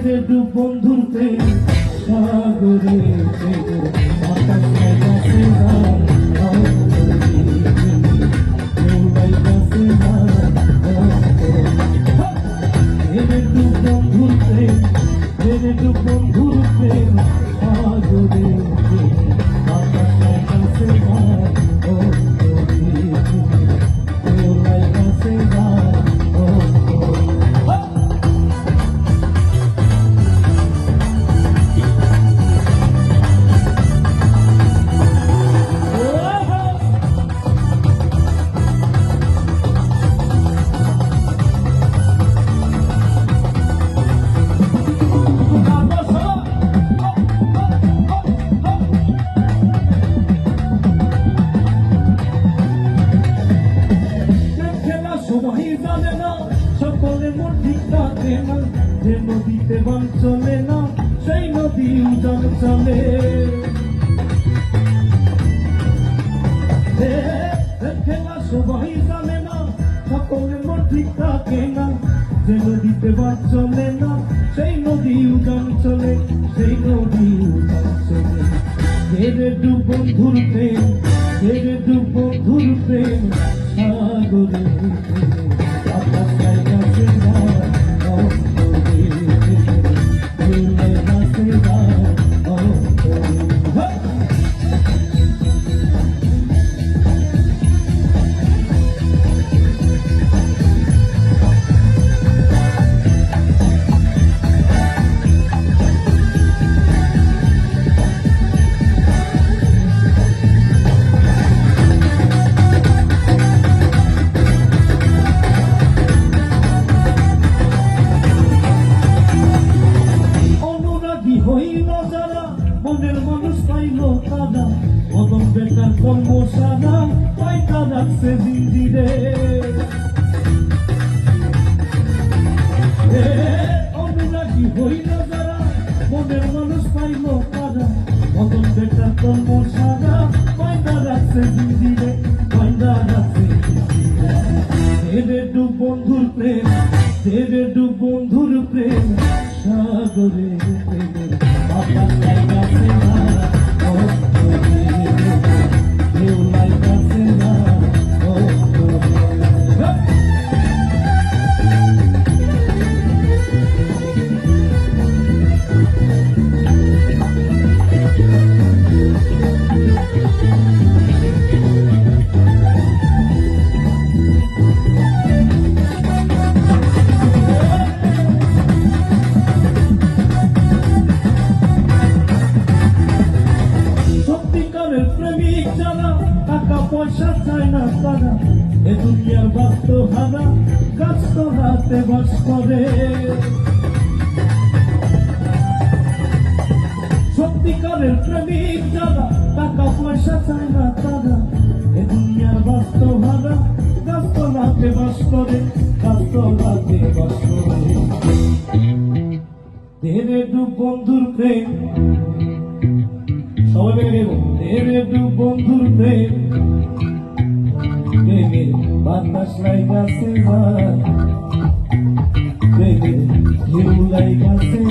ছেড়ে ডুব বন্ধুর প্রেম সাগরে প্রেমের বাতাসে গাছে থাকে না যে নদীতে বান চলে না, সেই নদী উজান চলে। খেলা সবাই জানে না, সকলের মন ঠিক থাকে না। যে নদীতে বান চলে না, সেই নদী উজান চলে, সেই নদী উজান চলে। ধীরে ডুব বন্ধুর প্রেম ধীরে ডুব বন্ধুর সাগরে। आसरा কর্ম সারা পাইতা রাখছে জিঞ্জিরে অনুরাগী হইল যারা, মনের মানুষ পাইল রাখছে জিঞ্জিরে ধীরে বন্ধুর প্রেম ধীরে ডুব বন্ধুর প্রেম, সাগরে। পয়সা চায় না তারা এ দুনিয়ার বাস্ত হারা গাছ হাতে বাস করে। সত্যিকারের প্রেমিক যারা, টাকা পয়সা চায় না তারা। এ দুনিয়ার বাস্ত হারা গাছ হাতে বাস করে, গাছ হাতে বাস করে। ধীরে ডুব বন্ধুর প্রেম। সবাই মিলে নেব তেরে দু বন্ধুর প্রেম প্রেমের বাতাস লাই গাছে প্রেমের ঢেউ লাই গাছে